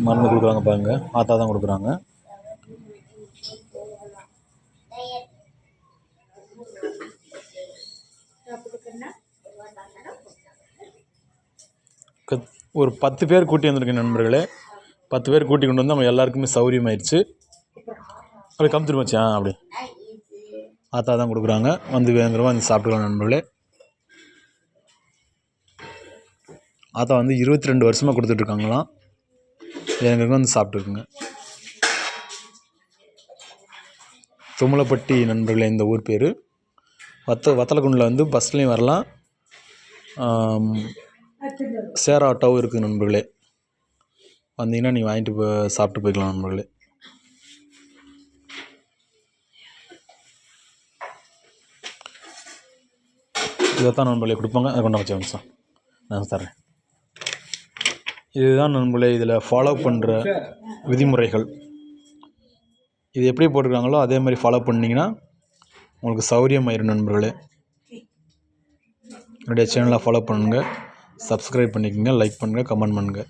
மருந்து கொடுக்குறாங்க பாருங்க. ஆத்தா தான் கொடுக்குறாங்க. கத்- ஒரு பத்து பேர் கூட்டி வந்திருக்கேன் நண்பர்களே. பத்து பேர் கூட்டி கொண்டு வந்து நம்ம எல்லாருக்குமே சௌரியமாயிருச்சு. அப்படி கமுத்துட்டு அப்படி. ஆத்தா தான் கொடுக்குறாங்க. வந்து வேணுங்கிறவங்க வந்து சாப்பிட்டுக்கலாம் நண்பர்களே. ஆத்தா வந்து இருபத்தி ரெண்டு வருஷமாக கொடுத்துட்ருக்காங்களாம் வேணுங்கிறவங்க வந்து சாப்பிட்டுக்குங்க தும்மலப்பட்டி நண்பர்களே இந்த ஊர் பேர். வத்த வத்தலக்குண்டில் வந்து பஸ்லேயும் வரலாம். சேர சேர் ஆட்டோவும் இருக்குது நண்பர்களே. வந்தீங்கன்னா நீங்கள் வாங்கிட்டு போ சாப்பிட்டு போய்க்கலாம் நண்பர்களே. இதைத்தான் நண்பர்களே கொடுப்பாங்க. அதை கொண்டு வச்சு நிமிஷம் நான் தரேன் இதுதான் நண்பர்களே இதில் ஃபாலோ பண்ணுற விதிமுறைகள். இது எப்படி போட்டிருக்காங்களோ அதே மாதிரி ஃபாலோ பண்ணிங்கன்னா உங்களுக்கு சௌரியமாயிரும் நண்பர்களே. என்னுடைய சேனலை ஃபாலோ பண்ணுங்கள் சப்ஸ்கிரைப் பண்ணிக்கோங்க லைக் பண்ணுங்கள் கமெண்ட் பண்ணுங்கள்